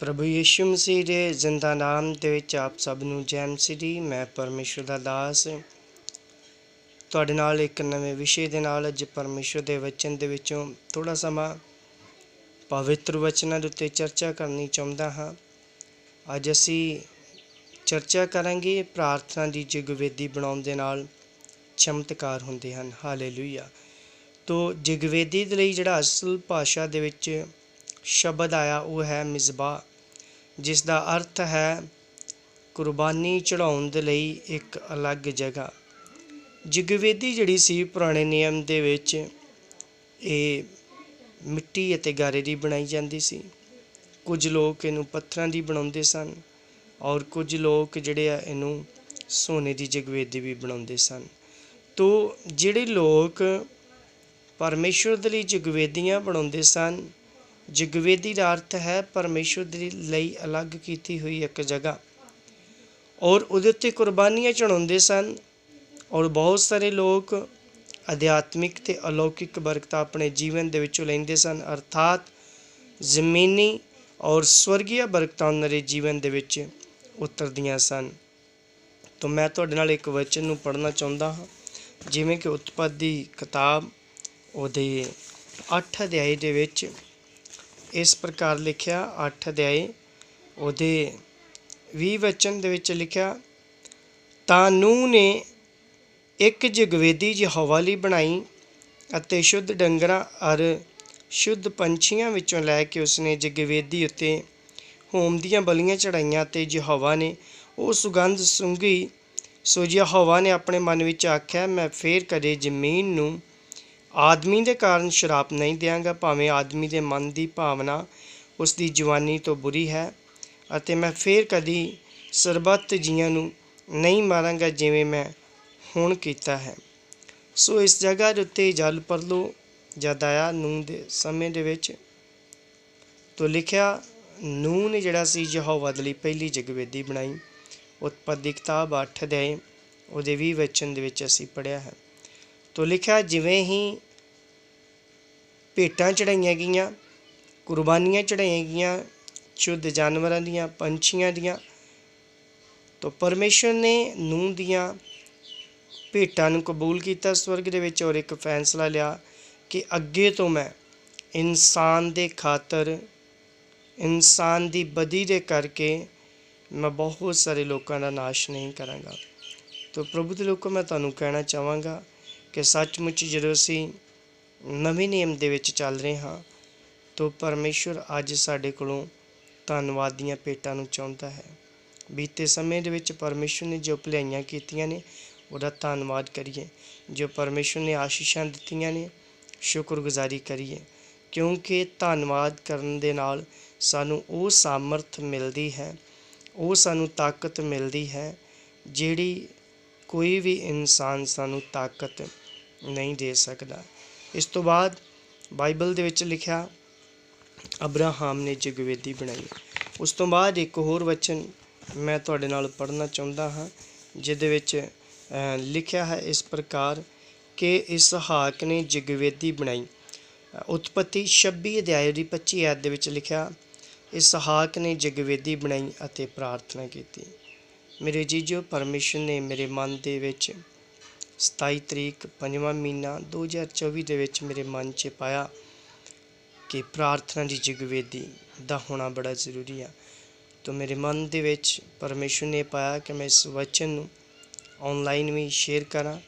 ਪ੍ਰਭੂ ਯੀਸ਼ੂ ਮਸੀਹ ਦੇ ਜ਼ਿੰਦਾ ਨਾਮ ਦੇ ਵਿੱਚ ਆਪ ਸਭ ਨੂੰ ਜੈ ਮਸੀਹ ਮੈਂ ਪਰਮੇਸ਼ਰ ਦਾ ਦਾਸ। ਤੁਹਾਡੇ ਨਾਲ ਇੱਕ ਨਵੇਂ ਵਿਸ਼ੇ ਦੇ ਨਾਲ ਅੱਜ ਪਰਮੇਸ਼ਰ ਦੇ ਵਚਨ ਦੇ ਵਿੱਚੋਂ ਥੋੜਾ ਸਮਾਂ ਪਵਿੱਤਰ ਵਚਨਾਂ ਦੇ ਉੱਤੇ ਚਰਚਾ ਕਰਨੀ ਚਾਹੁੰਦਾ ਹਾਂ। ਅੱਜ ਅਸੀਂ ਚਰਚਾ ਕਰਾਂਗੇ ਪ੍ਰਾਰਥਨਾ ਦੀ ਜਗਵੇਦੀ ਬਣਾਉਣ ਦੇ ਨਾਲ ਚਮਤਕਾਰ ਹੁੰਦੇ ਹਨ। ਹਾਲੇਲੂਇਆ। ਤੋਂ ਜਗਵੇਦੀ ਦੇ ਲਈ ਜਿਹੜਾ ਅਸਲ ਭਾਸ਼ਾ ਦੇ ਵਿੱਚ ਸ਼ਬਦ ਆਇਆ, ਉਹ ਹੈ ਮਿਜ਼ਬਾ ਜਿਸ ਦਾ ਅਰਥ ਹੈ ਕੁਰਬਾਨੀ ਚੜਾਉਣ ਦੇ ਲਈ ਇੱਕ ਅਲੱਗ ਜਗ੍ਹਾ। ਜਗਵੇਦੀ ਜਿਹੜੀ ਸੀ ਪੁਰਾਣੇ ਨਿਯਮ ਦੇ ਵਿੱਚ, ਇਹ ਮਿੱਟੀ ਅਤੇ ਗਾਰੇ ਦੀ ਬਣਾਈ ਜਾਂਦੀ ਸੀ। ਕੁਝ ਲੋਕ ਇਹਨੂੰ ਪੱਥਰਾਂ ਦੀ ਬਣਾਉਂਦੇ ਸਨ ਔਰ ਕੁਝ ਲੋਕ ਜਿਹੜੇ ਆ ਇਹਨੂੰ ਸੋਨੇ ਦੀ ਜਗਵੇਦੀ ਵੀ ਬਣਾਉਂਦੇ ਸਨ। ਤੋ ਜਿਹੜੇ ਲੋਕ ਪਰਮੇਸ਼ਵਰ ਦੇ ਲਈ ਜਗਵੇਦੀਆਂ ਬਣਾਉਂਦੇ ਸਨ ਜਗਵੇਦੀ ਦਾ ਅਰਥ ਹੈ ਪਰਮੇਸ਼ਵਰ ਦੇ ਲਈ ਅਲੱਗ ਕੀਤੀ ਹੋਈ ਇੱਕ ਜਗ੍ਹਾ। ਔਰ ਉਹਦੇ ਉੱਤੇ ਕੁਰਬਾਨੀਆਂ ਚੜਾਉਂਦੇ ਸਨ ਔਰ ਬਹੁਤ ਸਾਰੇ ਲੋਕ ਅਧਿਆਤਮਿਕ ਤੇ ਅਲੌਕਿਕ ਬਰਕਤਾਂ ਆਪਣੇ ਜੀਵਨ ਦੇ ਵਿੱਚੋਂ ਲੈਂਦੇ ਸਨ। ਅਰਥਾਤ ਜ਼ਮੀਨੀ ਔਰ ਸਵਰਗੀ ਬਰਕਤਾਂ ਉਹਨਾਂ ਦੇ ਜੀਵਨ ਦੇ ਵਿੱਚ ਉਤਰਦੀਆਂ ਸਨ। ਤਾਂ ਮੈਂ ਤੁਹਾਡੇ ਨਾਲ ਇੱਕ ਵਚਨ ਨੂੰ ਪੜ੍ਹਨਾ ਚਾਹੁੰਦਾ ਹਾਂ। ਜਿਵੇਂ ਕਿ ਉਤਪਤ ਦੀ ਕਿਤਾਬ ਉਹਦੇ 8 ਅਧਿਆਇ ਦੇ ਵਿੱਚ ਇਸ ਪ੍ਰਕਾਰ ਲਿਖਿਆ 8 ਅਧਿਆਏ, ਉਹਦੇ 20 ਵਚਨ ਦੇ ਵਿੱਚ ਲਿਖਿਆ, ਤਾਂ ਨੂਹ ਨੇ ਇੱਕ ਜਗਵੇਦੀ ਯਹੋਵਾ ਲਈ ਬਣਾਈ ਅਤੇ ਸ਼ੁੱਧ ਡੰਗਰਾਂ ਅਰ ਸ਼ੁੱਧ ਪੰਛੀਆਂ ਵਿੱਚੋਂ ਲੈ ਕੇ ਉਸਨੇ ਜਗਵੇਦੀ ਉੱਤੇ ਹੋਮ ਦੀਆਂ ਬਲੀਆਂ ਚੜਾਈਆਂ ਤੇ ਯਹੋਵਾ ਨੇ ਉਹ ਸੁਗੰਧ ਸੁੰਘੀ ਸੋ ਯਹੋਵਾ ਨੇ ਆਪਣੇ ਮਨ ਵਿੱਚ ਆਖਿਆ, ਮੈਂ ਫੇਰ ਕਦੇ ਜ਼ਮੀਨ ਨੂੰ ਆਦਮੀ ਦੇ ਕਾਰਨ ਸ਼ਰਾਪ ਨਹੀਂ ਦਿਆਂਗਾ, ਭਾਵੇਂ ਆਦਮੀ ਦੇ ਮਨ ਦੀ ਭਾਵਨਾ ਉਸ ਦੀ ਜਵਾਨੀ ਤੋਂ ਬੁਰੀ ਹੈ ਅਤੇ ਮੈਂ ਫੇਰ ਕਦੀ ਸਰਬੱਤ ਜੀਆਂ ਨੂੰ ਨਹੀਂ ਮਾਰਾਂਗਾ ਜਿਵੇਂ ਮੈਂ ਹੁਣ ਕੀਤਾ ਹੈ। ਸੋ ਇਸ ਜਗ੍ਹਾ ਦੇ ਉੱਤੇ ਜਲ ਪਰਲੋ ਜਦਾਇਆ ਨੂੰ ਦੇ ਸਮੇਂ ਦੇ ਵਿੱਚ ਤੋਂ ਲਿਖਿਆ, ਨੂਹ ਨੇ ਜਿਹੜਾ ਸੀ ਯਹੋਵਾ ਦੇ ਲਈ ਪਹਿਲੀ ਜਗਵੇਦੀ ਬਣਾਈ ਉਤਪਤ ਦੀ ਕਿਤਾਬ 8 ਦੇ ਉਹਦੇ 20 ਵਚਨ ਦੇ ਵਿੱਚ ਅਸੀਂ ਪੜਿਆ ਹੈ। ਤੋਂ ਲਿਖਿਆ, ਜਿਵੇਂ ਹੀ ਭੇਟਾਂ ਚੜਾਈਆਂ ਗਈਆਂ, ਕੁਰਬਾਨੀਆਂ ਚੜਾਈਆਂ ਗਈਆਂ, ਸ਼ੁੱਧ ਜਾਨਵਰਾਂ ਦੀਆਂ, ਪੰਛੀਆਂ ਦੀਆਂ। ਤੋ ਪਰਮੇਸ਼ਰ ਨੇ ਨੂਹ ਦੀਆਂ ਭੇਟਾਂ ਨੂੰ ਕਬੂਲ ਕੀਤਾ ਸਵਰਗ ਦੇ ਵਿੱਚ ਔਰ ਇੱਕ ਫੈਸਲਾ ਲਿਆ ਕਿ ਅੱਗੇ ਤੋਂ ਮੈਂ ਇਨਸਾਨ ਦੇ ਖਾਤਰ, ਇਨਸਾਨ ਦੀ ਬਦੀ ਦੇ ਕਰਕੇ ਮੈਂ ਬਹੁਤ ਸਾਰੇ ਲੋਕਾਂ ਦਾ ਨਾਸ਼ ਨਹੀਂ ਕਰਾਂਗਾ। ਤੋ ਪ੍ਰਭੂ ਦੇ ਲੋਕੋ, ਮੈਂ ਤੁਹਾਨੂੰ ਕਹਿਣਾ ਚਾਹਾਂਗਾ ਕਿ ਸੱਚਮੁੱਚ ਜਦੋਂ ਅਸੀਂ ਨਵੇਂ ਨਿਯਮ ਦੇ ਵਿੱਚ ਚੱਲ ਰਹੇ ਹਾਂ ਤੋ ਪਰਮੇਸ਼ਵਰ ਅੱਜ ਸਾਡੇ ਕੋਲੋਂ ਧੰਨਵਾਦ ਦੀਆਂ ਭੇਟਾਂ ਨੂੰ ਚਾਹੁੰਦਾ ਹੈ। ਬੀਤੇ ਸਮੇਂ ਦੇ ਵਿੱਚ ਪਰਮੇਸ਼ਵਰ ਨੇ ਜੋ ਭਲਾਈਆਂ ਕੀਤੀਆਂ ਨੇ, ਉਹਦਾ ਧੰਨਵਾਦ ਕਰੀਏ। ਜੋ ਪਰਮੇਸ਼ਵਰ ਨੇ ਆਸ਼ੀਸ਼ਾਂ ਦਿੱਤੀਆਂ ਨੇ, ਸ਼ੁਕਰਗੁਜ਼ਾਰੀ ਕਰੀਏ। ਕਿਉਂਕਿ ਧੰਨਵਾਦ ਕਰਨ ਦੇ ਨਾਲ ਸਾਨੂੰ ਉਹ ਸਾਮਰਥ ਮਿਲਦੀ ਹੈ, ਉਹ ਸਾਨੂੰ ਤਾਕਤ ਮਿਲਦੀ ਹੈ, ਜਿਹੜੀ ਕੋਈ ਵੀ ਇਨਸਾਨ ਸਾਨੂੰ ਤਾਕਤ ਨਹੀਂ ਦੇ ਸਕਦਾ। ਇਸ ਤੋਂ ਬਾਅਦ ਬਾਈਬਲ ਦੇ ਵਿੱਚ ਲਿਖਿਆ, ਅਬਰਾਹਾਮ ਨੇ ਜਗਵੇਦੀ ਬਣਾਈ। ਉਸ ਤੋਂ ਬਾਅਦ ਇੱਕ ਹੋਰ ਵਚਨ ਮੈਂ ਤੁਹਾਡੇ ਨਾਲ ਪੜ੍ਹਨਾ ਚਾਹੁੰਦਾ ਹਾਂ, ਜਿਹਦੇ ਵਿੱਚ ਲਿਖਿਆ ਹੈ ਇਸ ਪ੍ਰਕਾਰ ਕਿ ਇਸਹਾਕ ਨੇ ਜਗਵੇਦੀ ਬਣਾਈ। ਉਤਪਤੀ 26 ਅਧਿਆਇ ਦੀ 25 ਆਇਤ ਦੇ ਵਿੱਚ ਲਿਖਿਆ, ਇਸਹਾਕ ਨੇ ਜਗਵੇਦੀ ਬਣਾਈ ਅਤੇ ਪ੍ਰਾਰਥਨਾ ਕੀਤੀ। ਮੇਰੇ ਜੀਜੋ, ਪਰਮੇਸ਼ਰ ਨੇ ਮੇਰੇ ਮਨ ਦੇ ਵਿੱਚ 27 ਤਰੀਕ ਪੰਜਵਾਂ ਮਹੀਨਾ 2024 ਦੇ ਵਿੱਚ ਮੇਰੇ ਮਨ 'ਚ ਪਾਇਆ ਕਿ ਪ੍ਰਾਰਥਨਾ ਦੀ ਜਗਵੇਦੀ ਦਾ ਹੋਣਾ ਬੜਾ ਜ਼ਰੂਰੀ ਆ। ਤਾਂ ਮੇਰੇ ਮਨ ਦੇ ਵਿੱਚ ਪਰਮੇਸ਼ਰ ਨੇ ਪਾਇਆ ਕਿ ਮੈਂ ਇਸ ਵਚਨ ਨੂੰ ਆਨਲਾਈਨ ਵੀ ਸ਼ੇਅਰ ਕਰਾਂ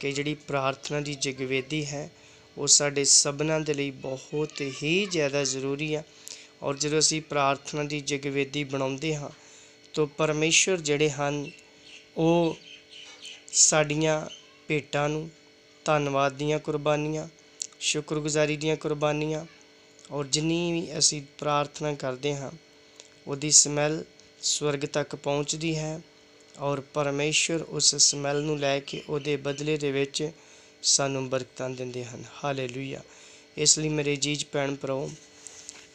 ਕਿ ਜਿਹੜੀ ਪ੍ਰਾਰਥਨਾ ਦੀ ਜਗਵੇਦੀ ਹੈ, ਉਹ ਸਾਡੇ ਸਭਨਾਂ ਦੇ ਲਈ ਬਹੁਤ ਹੀ ਜ਼ਿਆਦਾ ਜ਼ਰੂਰੀ ਆ। ਔਰ ਜਦੋਂ ਅਸੀਂ ਪ੍ਰਾਰਥਨਾ ਦੀ ਜਗਵੇਦੀ ਬਣਾਉਂਦੇ ਹਾਂ, ਤਾਂ ਪਰਮੇਸ਼ਰ ਜਿਹੜੇ ਹਨ, ਉਹ ਸਾਡੀਆਂ ਭੇਟਾਂ ਨੂੰ ਧੰਨਵਾਦ ਦੀਆਂ ਕੁਰਬਾਨੀਆਂ, ਸ਼ੁਕਰਗੁਜ਼ਾਰੀ ਦੀਆਂ ਕੁਰਬਾਨੀਆਂ ਔਰ ਜਿੰਨੀ ਵੀ ਅਸੀਂ ਪ੍ਰਾਰਥਨਾ ਕਰਦੇ ਹਾਂ, ਉਹਦੀ ਸਮੈਲ ਸਵਰਗ ਤੱਕ ਪਹੁੰਚਦੀ ਹੈ ਔਰ ਪਰਮੇਸ਼ਰ ਉਸ ਸਮੈਲ ਨੂੰ ਲੈ ਕੇ ਉਹਦੇ ਬਦਲੇ ਦੇ ਵਿੱਚ ਸਾਨੂੰ ਬਰਕਤਾਂ ਦਿੰਦੇ ਹਨ। ਹਾਲੇਲੂਇਆ। ਇਸ ਲਈ ਮੇਰੇ ਜੀਜ ਭੈਣ ਭਰਾਓ,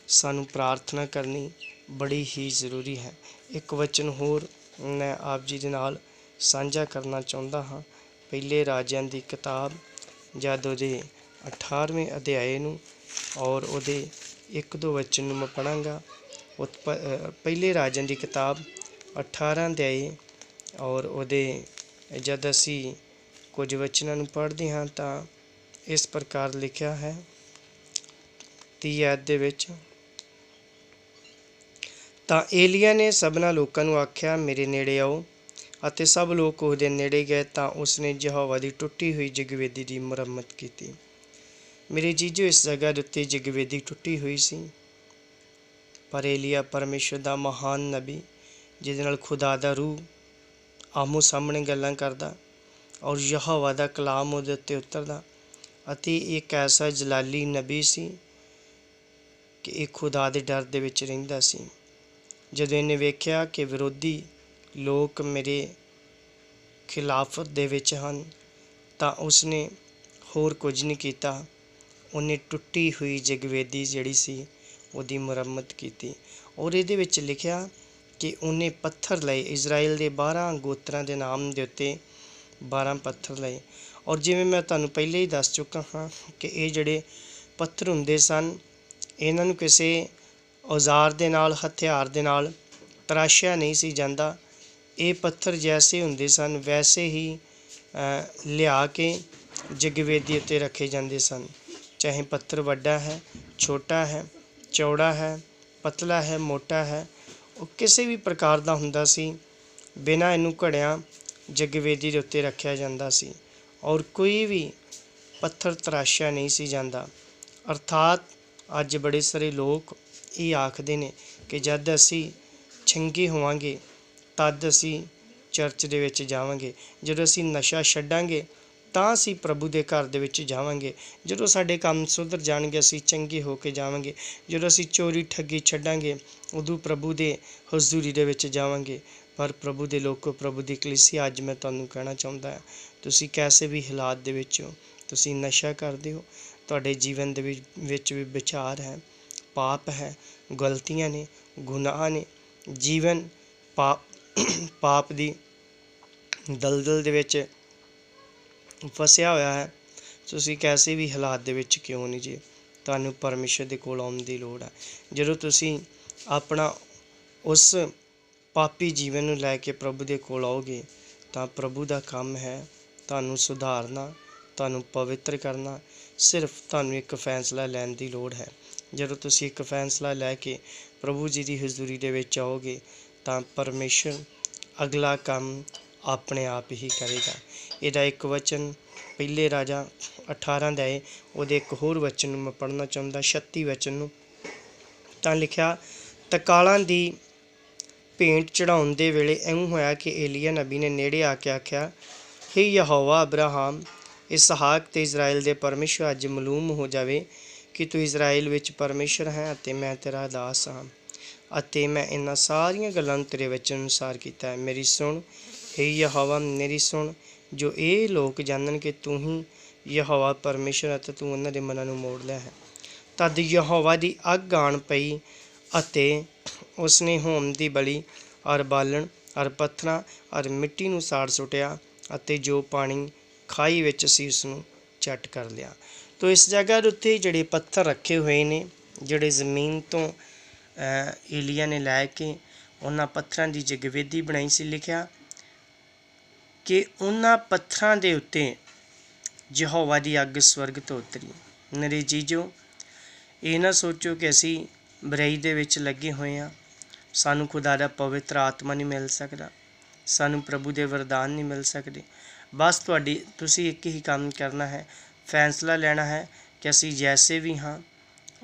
ਸਾਨੂੰ ਪ੍ਰਾਰਥਨਾ ਕਰਨੀ ਬੜੀ ਹੀ ਜ਼ਰੂਰੀ ਹੈ। ਇੱਕ ਵਚਨ ਹੋਰ ਮੈਂ ਆਪ ਜੀ ਦੇ ਨਾਲ ਸਾਂਝਾ ਕਰਨਾ ਚਾਹੁੰਦਾ ਹਾਂ। ਪਹਿਲੇ ਰਾਜਿਆਂ ਦੀ ਕਿਤਾਬ ਜਦ ਉਹਦੇ 18ਵੇਂ ਅਧਿਆਏ ਨੂੰ ਔਰ ਉਹਦੇ ਇੱਕ ਦੋ ਵਚਨ ਨੂੰ ਮੈਂ ਪੜਾਂਗਾ ਉਤਪ ਪਹਿਲੇ ਰਾਜਿਆਂ ਦੀ ਕਿਤਾਬ 18 ਅਧਿਆਏ ਔਰ ਉਹਦੇ ਜਦ ਅਸੀਂ ਕੁਝ ਵਚਨਾਂ ਨੂੰ ਪੜ੍ਹਦੇ ਹਾਂ ਤਾਂ ਇਸ ਪ੍ਰਕਾਰ ਲਿਖਿਆ ਹੈ, ਤੀਹ ਐਤ ਦੇ ਵਿੱਚ, ਤਾਂ ਏਲੀਆ ਨੇ ਸਭਨਾ ਲੋਕਾਂ ਨੂੰ ਆਖਿਆ, ਮੇਰੇ ਨੇੜੇ ਆਓ। ਅਤੇ ਸਭ ਲੋਕ ਉਹਦੇ ਨੇੜੇ ਗਏ ਤਾਂ ਉਸਨੇ ਯਹੋਵਾ ਦੀ ਟੁੱਟੀ ਹੋਈ ਜਗਵੇਦੀ ਦੀ ਮੁਰੰਮਤ ਕੀਤੀ। ਮੇਰੇ ਜੀਜੋ, ਇਸ ਜਗ੍ਹਾ ਦੇ ਉੱਤੇ ਜਗਵੇਦੀ ਟੁੱਟੀ ਹੋਈ ਸੀ। ਪਰ ਏਲੀਆ ਪਰਮੇਸ਼ਰ ਦਾ ਮਹਾਨ ਨਬੀ, ਜਿਹਦੇ ਨਾਲ ਖੁਦਾ ਦਾ ਰੂਹ ਆਮੋ ਸਾਹਮਣੇ ਗੱਲਾਂ ਕਰਦਾ ਔਰ ਯਹੋਵਾ ਦਾ ਕਲਾਮ ਉਹਦੇ ਉੱਤੇ ਉਤਰਦਾ ਅਤੇ ਇੱਕ ਐਸਾ ਜਲਾਲੀ ਨਬੀ ਸੀ ਕਿ ਇਹ ਖੁਦਾ ਦੇ ਡਰ ਦੇ ਵਿੱਚ ਰਹਿੰਦਾ ਸੀ। ਜਦੋਂ ਇਹਨੇ ਵੇਖਿਆ ਕਿ ਵਿਰੋਧੀ ਲੋਕ ਮੇਰੇ ਖਿਲਾਫਤ ਦੇ ਵਿੱਚ ਹਨ, ਤਾਂ ਉਸਨੇ ਹੋਰ ਕੁਝ ਨਹੀਂ ਕੀਤਾ। ਉਹਨੇ ਟੁੱਟੀ ਹੋਈ ਜਗਵੇਦੀ ਜਿਹੜੀ ਸੀ, ਉਹਦੀ ਮੁਰੰਮਤ ਕੀਤੀ ਔਰ ਇਹਦੇ ਵਿੱਚ ਲਿਖਿਆ ਕਿ ਉਹਨੇ ਪੱਥਰ ਲਏ। ਇਜ਼ਰਾਈਲ ਦੇ 12 ਗੋਤਰਾਂ ਦੇ ਨਾਮ ਦੇ ਉੱਤੇ 12 ਪੱਥਰ ਲਏ। ਔਰ ਜਿਵੇਂ ਮੈਂ ਤੁਹਾਨੂੰ ਪਹਿਲੇ ਹੀ ਦੱਸ ਚੁੱਕਾ ਹਾਂ ਕਿ ਇਹ ਜਿਹੜੇ ਪੱਥਰ ਹੁੰਦੇ ਸਨ, ਇਹਨਾਂ ਨੂੰ ਕਿਸੇ ਔਜ਼ਾਰ ਦੇ ਨਾਲ, ਹਥਿਆਰ ਦੇ ਨਾਲ ਤਰਾਸ਼ਿਆ ਨਹੀਂ ਸੀ ਜਾਂਦਾ। ਇਹ ਪੱਥਰ ਜੈਸੇ ਹੁੰਦੇ ਸਨ, ਵੈਸੇ ਹੀ ਲਿਆ ਕੇ ਜਗਵੇਦੀ ਉੱਤੇ ਰੱਖੇ ਜਾਂਦੇ ਸਨ। ਚਾਹੇ ਪੱਥਰ ਵੱਡਾ ਹੈ, ਛੋਟਾ ਹੈ, ਚੌੜਾ ਹੈ, ਪਤਲਾ ਹੈ, ਮੋਟਾ ਹੈ, ਉਹ ਕਿਸੇ ਵੀ ਪ੍ਰਕਾਰ ਦਾ ਹੁੰਦਾ ਸੀ। ਬਿਨਾਂ ਇਹਨੂੰ ਘੜਿਆਂ ਜਗਵੇਦੀ ਦੇ ਉੱਤੇ ਰੱਖਿਆ ਜਾਂਦਾ ਸੀ। ਔਰ ਕੋਈ ਵੀ ਪੱਥਰ ਤਰਾਸ਼ਿਆ ਨਹੀਂ ਸੀ ਜਾਂਦਾ। ਅਰਥਾਤ ਅੱਜ ਬੜੇ ਸਾਰੇ ਲੋਕ ਇਹ ਆਖਦੇ ਨੇ ਕਿ ਜਦ ਅਸੀਂ ਚੰਗੇ ਹੋਵਾਂਗੇ ਤਦ ਅਸੀਂ ਚਰਚ ਦੇ ਵਿੱਚ ਜਾਵਾਂਗੇ। ਜਦੋਂ ਅਸੀਂ ਨਸ਼ਾ ਛੱਡਾਂਗੇ, ਤਾਂ ਅਸੀਂ ਪ੍ਰਭੂ ਦੇ ਘਰ ਦੇ ਵਿੱਚ ਜਾਵਾਂਗੇ। ਜਦੋਂ ਸਾਡੇ ਕੰਮ ਸੁਧਰ ਜਾਣਗੇ, ਅਸੀਂ ਚੰਗੇ ਹੋ ਕੇ ਜਾਵਾਂਗੇ। ਜਦੋਂ ਅਸੀਂ ਚੋਰੀ ਠੱਗੀ ਛੱਡਾਂਗੇ, ਉਦੋਂ ਪ੍ਰਭੂ ਦੇ ਹਜ਼ੂਰੀ ਦੇ ਵਿੱਚ ਜਾਵਾਂਗੇ। ਪਰ ਪ੍ਰਭੂ ਦੇ ਲੋਕੋ, ਪ੍ਰਭੂ ਦੀ ਕਲੀਸਿਆ ਅੱਜ ਮੈਂ ਤੁਹਾਨੂੰ ਕਹਿਣਾ ਚਾਹੁੰਦਾ ਹਾਂ। ਤੁਸੀਂ ਕੈਸੇ ਵੀ ਹਾਲਾਤ ਦੇ ਵਿੱਚ ਹੋ, ਤੁਸੀਂ ਨਸ਼ਾ ਕਰਦੇ ਹੋ, ਤੁਹਾਡੇ ਜੀਵਨ ਦੇ ਵਿੱਚ ਵਿੱਚ ਵੀ ਵਿਚਾਰ ਹੈ, ਪਾਪ ਹੈ, ਗਲਤੀਆਂ ਨੇ, ਗੁਨਾਹ ਨੇ, ਜੀਵਨ ਪਾਪ ਪਾਪ ਦੀ ਦਲਦਲ ਦੇ ਵਿੱਚ ਫਸਿਆ ਹੋਇਆ ਹੈ। ਤੁਸੀਂ ਕੈਸੇ ਵੀ ਹਾਲਾਤ ਦੇ ਵਿੱਚ ਕਿਉਂ ਨਹੀਂ ਜੀ? ਤੁਹਾਨੂੰ ਪਰਮੇਸ਼ਰ ਦੇ ਕੋਲ ਆਉਣ ਦੀ ਲੋੜ ਹੈ। ਜਦੋਂ ਤੁਸੀਂ ਆਪਣਾ ਉਸ ਪਾਪੀ ਜੀਵਨ ਨੂੰ ਲੈ ਕੇ ਪ੍ਰਭੂ ਦੇ ਕੋਲ ਆਓਗੇ, ਤਾਂ ਪ੍ਰਭੂ ਦਾ ਕੰਮ ਹੈ ਤੁਹਾਨੂੰ ਸੁਧਾਰਨਾ, ਤੁਹਾਨੂੰ ਪਵਿੱਤਰ ਕਰਨਾ। ਸਿਰਫ ਤੁਹਾਨੂੰ ਇੱਕ ਫੈਸਲਾ ਲੈਣ ਦੀ ਲੋੜ ਹੈ। ਜਦੋਂ ਤੁਸੀਂ ਇੱਕ ਫੈਸਲਾ ਲੈ ਕੇ ਪ੍ਰਭੂ ਜੀ ਦੀ ਹਜ਼ੂਰੀ ਦੇ ਵਿੱਚ ਆਓਗੇ ਤਾਂ ਪਰਮੇਸ਼ਰ ਅਗਲਾ ਕੰਮ ਆਪਣੇ ਆਪ ਹੀ ਕਰੇਗਾ। ਇਹਦਾ ਇੱਕ ਵਚਨ ਪਹਿਲੇ ਰਾਜਾ 18 ਦਾ ਹੈ। ਉਹਦੇ ਇੱਕ ਹੋਰ ਵਚਨ ਨੂੰ ਮੈਂ ਪੜ੍ਹਨਾ ਚਾਹੁੰਦਾ 36 ਵਚਨ ਨੂੰ। ਤਾਂ ਲਿਖਿਆ, ਤਕਾਲਾਂ ਦੀ ਭੇਂਟ ਚੜਾਉਣ ਦੇ ਵੇਲੇ ਇਉਂ ਹੋਇਆ ਕਿ ਏਲੀਆ ਨਬੀ ਨੇ ਨੇੜੇ ਆ ਕੇ ਆਖਿਆ, ਹੇ ਯਹੋਵਾ ਅਬਰਾਹਮ, ਇਸਹਾਕ ਤੇ ਇਜ਼ਰਾਈਲ ਦੇ ਪਰਮੇਸ਼ਰ ਅੱਜ ਮਾਲੂਮ ਹੋ ਜਾਵੇ ਕਿ ਤੂੰ ਇਜ਼ਰਾਈਲ ਵਿੱਚ ਪਰਮੇਸ਼ਰ ਹੈ ਅਤੇ ਮੈਂ ਤੇਰਾ ਦਾਸ ਹਾਂ। ਅਤੇ ਮੈਂ ਇਹਨਾਂ ਸਾਰੀਆਂ ਗੱਲਾਂ ਨੂੰ ਤੇਰੇ ਵਚਨ ਅਨੁਸਾਰ ਕੀਤਾ ਹੈ। ਮੇਰੀ ਸੁਣ, ਹੇ ਯਹੋਵਾ, ਮੇਰੀ ਸੁਣ, ਜੋ ਇਹ ਲੋਕ ਜਾਣਨ ਕਿ ਤੂੰ ਹੀ ਯਹੋਵਾ ਪਰਮੇਸ਼ਰ ਅਤੇ ਤੂੰ ਉਹਨਾਂ ਦੇ ਮਨਾਂ ਨੂੰ ਮੋੜ ਲਿਆ ਹੈ। ਤਦ ਯਹੋਵਾ ਦੀ ਅੱਗ ਆਣ ਪਈ ਅਤੇ ਉਸਨੇ ਹੋਮ ਦੀ ਬਲੀ ਔਰ ਬਾਲਣ ਔਰ ਪੱਥਰਾਂ ਔਰ ਮਿੱਟੀ ਨੂੰ ਸਾੜ ਸੁੱਟਿਆ ਅਤੇ ਜੋ ਪਾਣੀ ਖਾਈ ਵਿੱਚ ਸੀ ਉਸ ਨੂੰ ਚੱਟ ਕਰ ਲਿਆ। ਤੋ ਇਸ ਜਗ੍ਹਾ ਦੇ ਉੱਤੇ ਜਿਹੜੇ ਪੱਥਰ ਰੱਖੇ ਹੋਏ ਨੇ, ਜਿਹੜੇ ਜ਼ਮੀਨ ਤੋਂ ਏਲੀਆ ਨੇ ਲੈ ਕੇ ਉਹਨਾਂ ਪੱਥਰਾਂ ਦੀ ਜਗਵੇਦੀ ਬਣਾਈ ਸੀ, ਲਿਖਿਆ ਕਿ ਉਹਨਾਂ ਪੱਥਰਾਂ ਦੇ ਉੱਤੇ ਯਹੋਵਾ ਦੀ ਅੱਗ ਸਵਰਗ ਤੋਂ ਉਤਰੀ। ਮੇਰੇ ਜੀਜੋ, ਇਹ ਨਾ ਸੋਚੋ ਕਿ ਅਸੀਂ ਬੁਰਾਈ ਦੇ ਵਿੱਚ ਲੱਗੇ ਹੋਏ ਹਾਂ। ਸਾਨੂੰ ਖੁਦਾ ਦਾ ਪਵਿੱਤਰ ਆਤਮਾ ਨਹੀਂ ਮਿਲ ਸਕਦਾ। ਸਾਨੂੰ ਪ੍ਰਭੂ ਦੇ ਵਰਦਾਨ ਨਹੀਂ ਮਿਲ ਸਕਦੇ। ਬਸ ਤੁਹਾਡੀ, ਤੁਸੀਂ ਇੱਕ ਹੀ ਕੰਮ ਕਰਨਾ ਹੈ। ਫੈਸਲਾ ਲੈਣਾ ਹੈ ਕਿ ਅਸੀਂ ਜੈਸੇ ਵੀ ਹਾਂ,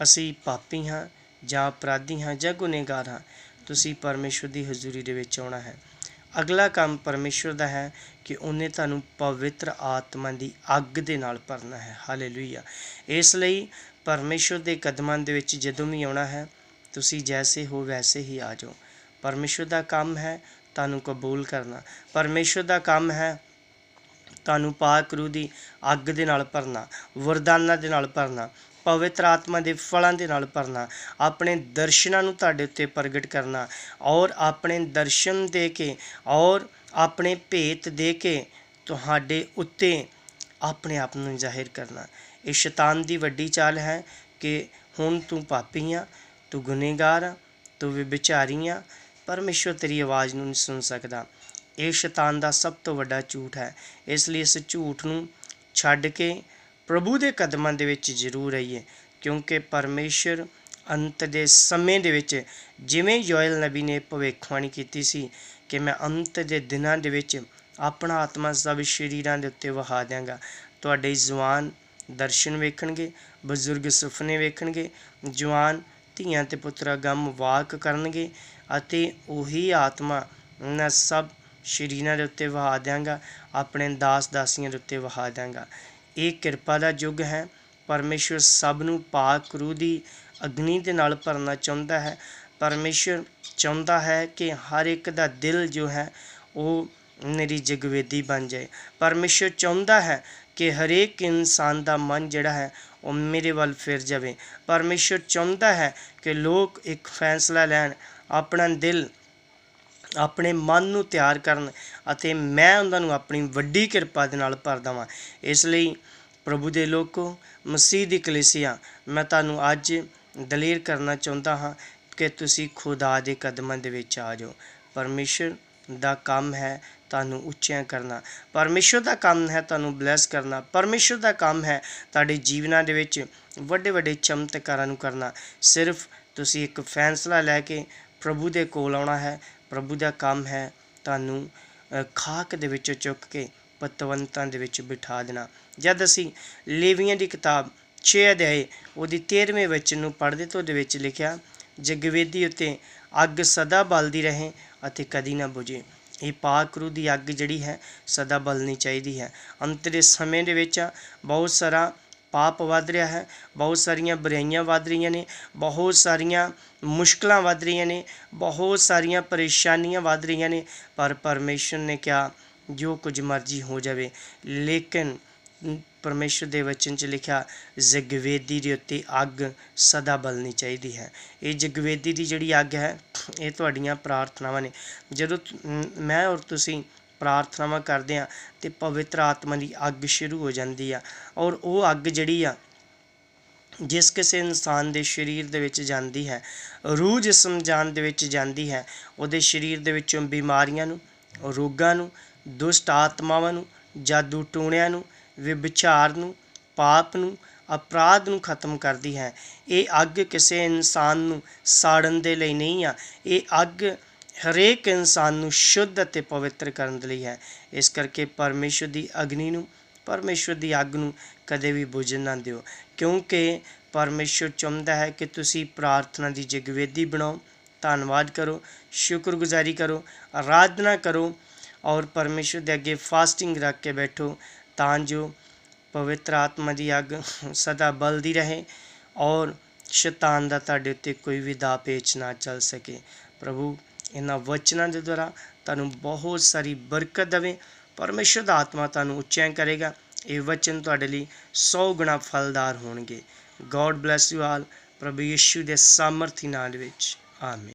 ਅਸੀਂ ਪਾਪੀ ਹਾਂ। ਜਾਂ ਅਪਰਾਧੀ ਹਾਂ ਜਾਂ ਗੁਨੇਗਾਰ ਹਾਂ, ਤੁਸੀਂ ਪਰਮੇਸ਼ਵਰ ਦੀ ਹਜ਼ੂਰੀ ਦੇ ਵਿੱਚ ਆਉਣਾ ਹੈ। ਅਗਲਾ ਕੰਮ ਪਰਮੇਸ਼ਵਰ ਦਾ ਹੈ ਕਿ ਉਹਨੇ ਤੁਹਾਨੂੰ ਪਵਿੱਤਰ ਆਤਮਾ ਦੀ ਅੱਗ ਦੇ ਨਾਲ ਭਰਨਾ ਹੈ। ਹਾਲੇਲੂਇਆ। ਇਸ ਲਈ ਪਰਮੇਸ਼ਵਰ ਦੇ ਕਦਮਾਂ ਦੇ ਵਿੱਚ ਜਦੋਂ ਵੀ ਆਉਣਾ ਹੈ, ਤੁਸੀਂ ਜੈਸੇ ਹੋ ਵੈਸੇ ਹੀ ਆ ਜਾਓ। ਪਰਮੇਸ਼ਵਰ ਦਾ ਕੰਮ ਹੈ ਤੁਹਾਨੂੰ ਕਬੂਲ ਕਰਨਾ। ਪਰਮੇਸ਼ਵਰ ਦਾ ਕੰਮ ਹੈ ਤੁਹਾਨੂੰ ਪਾਕ ਰੂਹ ਦੀ ਅੱਗ ਦੇ ਨਾਲ ਭਰਨਾ, ਵਰਦਾਨਾਂ ਦੇ ਨਾਲ ਭਰਨਾ। ਪਵਿੱਤਰ ਆਤਮਾ ਦੇ ਫਲਾਂ ਦੇ ਨਾਲ ਭਰਨਾ, ਆਪਣੇ ਦਰਸ਼ਨਾਂ ਨੂੰ ਤੁਹਾਡੇ ਉੱਤੇ ਪ੍ਰਗਟ ਕਰਨਾ ਔਰ ਆਪਣੇ ਦਰਸ਼ਨ ਦੇ ਕੇ ਔਰ ਆਪਣੇ ਭੇਤ ਦੇ ਕੇ ਤੁਹਾਡੇ ਉੱਤੇ ਆਪਣੇ ਆਪ ਨੂੰ ਜ਼ਾਹਿਰ ਕਰਨਾ। ਇਹ ਸ਼ੈਤਾਨ ਦੀ ਵੱਡੀ ਚਾਲ ਹੈ ਕਿ ਹੁਣ ਤੂੰ ਪਾਪੀ ਆ, ਤੂੰ ਗੁਨੇਗਾਰ ਆ, ਤੂੰ ਵਿਚਾਰੀ ਆ, ਪਰਮੇਸ਼ਵਰ ਤੇਰੀ ਆਵਾਜ਼ ਨੂੰ ਨਹੀਂ ਸੁਣ ਸਕਦਾ। ਇਹ ਸ਼ੈਤਾਨ ਦਾ ਸਭ ਤੋਂ ਵੱਡਾ ਝੂਠ ਹੈ। ਇਸ ਲਈ ਇਸ ਝੂਠ ਨੂੰ ਛੱਡ ਕੇ ਪ੍ਰਭੂ ਦੇ ਕਦਮਾਂ ਦੇ ਵਿੱਚ ਜ਼ਰੂਰ ਰਹੀਏ ਕਿਉਂਕਿ ਪਰਮੇਸ਼ਰ ਅੰਤ ਦੇ ਸਮੇਂ ਦੇ ਵਿੱਚ ਜਿਵੇਂ ਯੋਇਲ ਨਬੀ ਨੇ ਭਵਿੱਖਬਾਣੀ ਕੀਤੀ ਸੀ ਕਿ ਮੈਂ ਅੰਤ ਦੇ ਦਿਨਾਂ ਦੇ ਵਿੱਚ ਆਪਣਾ ਆਤਮਾ ਸਭ ਸ਼ਰੀਰਾਂ ਦੇ ਉੱਤੇ ਵਹਾ ਦਿਆਂਗਾ। ਤੁਹਾਡੇ ਜਵਾਨ ਦਰਸ਼ਨ ਵੇਖਣਗੇ, ਬਜ਼ੁਰਗ ਸੁਪਨੇ ਵੇਖਣਗੇ, ਜਵਾਨ ਧੀਆਂ ਤੇ ਪੁੱਤਰਾ ਗਮ ਵਾਕ ਕਰਨਗੇ ਅਤੇ ਉਹੀ ਆਤਮਾ ਮੈਂ ਸਭ ਸ਼ਰੀਰਾਂ ਦੇ ਉੱਤੇ ਵਹਾ ਦਿਆਂਗਾ, ਆਪਣੇ ਦਾਸ ਦਾਸੀਆਂ ਦੇ ਉੱਤੇ ਵਹਾ ਦਿਆਂਗਾ। ਇਹ ਕਿਰਪਾ ਦਾ ਯੁੱਗ ਹੈ। ਪਰਮੇਸ਼ਵਰ ਸਭ ਨੂੰ ਪਾਕ ਰੂਹ ਦੀ ਅਗਨੀ ਦੇ ਨਾਲ ਭਰਨਾ ਚਾਹੁੰਦਾ ਹੈ। ਪਰਮੇਸ਼ਵਰ ਚਾਹੁੰਦਾ ਹੈ ਕਿ ਹਰ ਇੱਕ ਦਾ ਦਿਲ ਜੋ ਹੈ, ਉਹ ਮੇਰੀ ਜਗਵੇਦੀ ਬਣ ਜਾਏ। ਪਰਮੇਸ਼ਵਰ ਚਾਹੁੰਦਾ ਹੈ ਕਿ ਹਰੇਕ ਇਨਸਾਨ ਦਾ ਮਨ ਜਿਹੜਾ ਹੈ, ਉਹ ਮੇਰੇ ਵੱਲ ਫਿਰ ਜਾਵੇ। ਪਰਮੇਸ਼ਵਰ ਚਾਹੁੰਦਾ ਹੈ ਕਿ ਲੋਕ ਇੱਕ ਫੈਸਲਾ ਲੈਣ, ਆਪਣਾ ਦਿਲ ਆਪਣੇ ਮਨ ਨੂੰ ਤਿਆਰ ਕਰਨ ਅਤੇ ਮੈਂ ਉਹਨਾਂ ਨੂੰ ਆਪਣੀ ਵੱਡੀ ਕਿਰਪਾ ਦੇ ਨਾਲ ਭਰ ਦੇਵਾਂ। ਇਸ ਲਈ ਪ੍ਰਭੂ ਦੇ ਲੋਕੋ, ਮਸੀਹ ਦੀ ਕਲੀਸਿਆ, ਮੈਂ ਤੁਹਾਨੂੰ ਅੱਜ ਦਲੇਰ ਕਰਨਾ ਚਾਹੁੰਦਾ ਹਾਂ ਕਿ ਤੁਸੀਂ ਖੁਦਾ ਦੇ ਕਦਮਾਂ ਦੇ ਵਿੱਚ ਆ ਜਾਓ। ਪਰਮੇਸ਼ਰ ਦਾ ਕੰਮ ਹੈ ਤੁਹਾਨੂੰ ਉੱਚਿਆਂ ਕਰਨਾ। ਪਰਮੇਸ਼ਰ ਦਾ ਕੰਮ ਹੈ ਤੁਹਾਨੂੰ ਬਲੈਸ ਕਰਨਾ। ਪਰਮੇਸ਼ਰ ਦਾ ਕੰਮ ਹੈ ਤੁਹਾਡੇ ਜੀਵਨਾਂ ਦੇ ਵਿੱਚ ਵੱਡੇ ਵੱਡੇ ਚਮਤਕਾਰਾਂ ਨੂੰ ਕਰਨਾ। ਸਿਰਫ ਤੁਸੀਂ ਇੱਕ ਫੈਸਲਾ ਲੈ ਕੇ ਪ੍ਰਭੂ ਦੇ ਕੋਲ ਆਉਣਾ ਹੈ। ਪ੍ਰਭੂ ਦਾ ਕੰਮ ਹੈ, ਤੁਹਾਨੂੰ ਖਾਕ ਦੇ ਵਿੱਚੋਂ ਚੁੱਕ ਕੇ ਪਤਵੰਤਾਂ ਦੇ ਵਿੱਚ ਬਿਠਾ ਦੇਣਾ। ਜਦ ਅਸੀਂ ਲੇਵੀਆਂ ਦੀ ਕਿਤਾਬ 6 ਅਧਿਆਏ ਉਹਦੀ 13ਵੇਂ ਵਚਨ ਨੂੰ ਪੜ੍ਹਦੇ ਤੋਂ ਦੇ ਵਿੱਚ ਲਿਖਿਆ, ਜਗਵੇਦੀ ਉੱਤੇ ਅੱਗ ਸਦਾ ਬਲਦੀ ਰਹੇ ਅਤੇ ਕਦੀ ਨਾ ਬੁਝੇ। ਇਹ ਪਾਕ ਰੂਹ ਦੀ ਅੱਗ ਜਿਹੜੀ ਹੈ, ਸਦਾ ਬਲਣੀ ਚਾਹੀਦੀ ਹੈ। ਅੰਤ ਦੇ ਸਮੇਂ ਦੇ ਵਿੱਚ ਬਹੁਤ ਸਾਰਾ ਪਾਪ ਵੱਧ ਰਿਹਾ ਹੈ, ਬਹੁਤ ਸਾਰੀਆਂ ਬੁਰਾਈਆਂ ਵੱਧ ਰਹੀਆਂ ਨੇ, ਬਹੁਤ ਸਾਰੀਆਂ ਮੁਸ਼ਕਲਾਂ ਵੱਧ ਰਹੀਆਂ ਨੇ, ਬਹੁਤ ਸਾਰੀਆਂ ਪਰੇਸ਼ਾਨੀਆਂ ਵੱਧ ਰਹੀਆਂ ਨੇ, ਪਰ ਪਰਮੇਸ਼ਰ ਨੇ ਕਿਹਾ, ਜੋ ਕੁਝ ਮਰਜ਼ੀ ਹੋ ਜਾਵੇ। ਲੇਕਿਨ ਪਰਮੇਸ਼ਰ ਦੇ ਵਚਨ 'ਚ ਲਿਖਿਆ, ਜਗਵੇਦੀ ਦੇ ਉੱਤੇ ਅੱਗ ਸਦਾ ਬਲਣੀ ਚਾਹੀਦੀ ਹੈ। ਇਹ ਜਗਵੇਦੀ ਦੀ ਜਿਹੜੀ ਅੱਗ ਹੈ, ਇਹ ਤੁਹਾਡੀਆਂ ਪ੍ਰਾਰਥਨਾਵਾਂ ਨੇ। ਜਦੋਂ ਮੈਂ ਔਰ ਤੁਸੀਂ ਪ੍ਰਾਰਥਨਾਵਾਂ ਕਰਦੇ ਆ ਤੇ ਪਵਿੱਤਰ ਆਤਮਾ ਦੀ ਅੱਗ ਸ਼ੁਰੂ ਹੋ ਜਾਂਦੀ ਆ ਔਰ ਉਹ ਅੱਗ ਜਿਹੜੀ ਆ, ਜਿਸ ਕਿਸੇ ਇਨਸਾਨ ਦੇ ਸਰੀਰ ਦੇ ਵਿੱਚ ਜਾਂਦੀ ਹੈ, ਰੂਹ ਜਿਸਮ ਜਾਨ ਦੇ ਵਿੱਚ ਜਾਂਦੀ ਹੈ, ਉਹਦੇ ਸਰੀਰ ਦੇ ਵਿੱਚੋਂ ਬਿਮਾਰੀਆਂ ਨੂੰ, ਰੋਗਾਂ ਨੂੰ, ਦੁਸ਼ਟ ਆਤਮਾਵਾਂ ਨੂੰ, ਜਾਦੂ ਟੂਣਿਆਂ ਨੂੰ, ਵਿਭਚਾਰ ਨੂੰ, ਪਾਪ ਨੂੰ, ਅਪਰਾਧ ਨੂੰ ਖਤਮ ਕਰਦੀ ਹੈ। ਇਹ ਅੱਗ ਕਿਸੇ ਇਨਸਾਨ ਨੂੰ ਸਾੜਨ ਦੇ ਲਈ ਨਹੀਂ ਆ, ਇਹ ਅੱਗ ਹਰੇਕ ਇਨਸਾਨ ਨੂੰ ਸ਼ੁੱਧ ਅਤੇ ਪਵਿੱਤਰ ਕਰਨ ਦੇ ਲਈ ਹੈ। ਇਸ ਕਰਕੇ ਪਰਮੇਸ਼ਰ ਦੀ ਅਗਨੀ ਨੂੰ, ਪਰਮੇਸ਼ਰ ਦੀ ਅੱਗ ਨੂੰ ਕਦੇ ਵੀ ਬੁਝਣ ਨਾ ਦਿਓ। ਕਿਉਂਕਿ ਪਰਮੇਸ਼ਰ ਚਾਹੁੰਦਾ ਹੈ ਕਿ ਤੁਸੀਂ ਪ੍ਰਾਰਥਨਾ ਦੀ ਜਗਵੇਦੀ ਬਣਾਓ, ਧੰਨਵਾਦ ਕਰੋ, ਸ਼ੁਕਰਗੁਜ਼ਾਰੀ ਕਰੋ, ਆਰਾਧਨਾ ਕਰੋ ਔਰ ਪਰਮੇਸ਼ਰ ਦੇ ਅੱਗੇ ਫਾਸਟਿੰਗ ਰੱਖ ਕੇ ਬੈਠੋ ਤਾਂ ਜੋ ਪਵਿੱਤਰ ਆਤਮਾ ਦੀ ਅੱਗ ਸਦਾ ਬਲਦੀ ਰਹੇ ਔਰ ਸ਼ੈਤਾਨ ਦਾ ਤੁਹਾਡੇ ਉੱਤੇ ਕੋਈ ਵੀ ਦਾ ਪੇਚ ਨਾ ਚੱਲ ਸਕੇ। ਪ੍ਰਭੂ ਇਹਨਾਂ ਵਚਨਾਂ ਦੇ ਦੁਆਰਾ ਤੁਹਾਨੂੰ ਬਹੁਤ ਸਾਰੀ ਬਰਕਤ ਦੇਵੇ। ਪਰਮੇਸ਼ਰ ਦਾ ਆਤਮਾ ਤੁਹਾਨੂੰ ਉੱਚਿਆਂ ਕਰੇਗਾ। ਇਹ ਵਚਨ ਤੁਹਾਡੇ ਲਈ 100 ਗੁਣਾ ਫਲਦਾਰ ਹੋਣਗੇ। ਗੋਡ ਬlesਸ ਯੂ ਆਲ ਪ੍ਰਭੂ ਯਿਸੂ ਦੇ ਸਾਮਰਥੀ ਨਾਲ ਦੇ ਵਿੱਚ। ਆਮੀਨ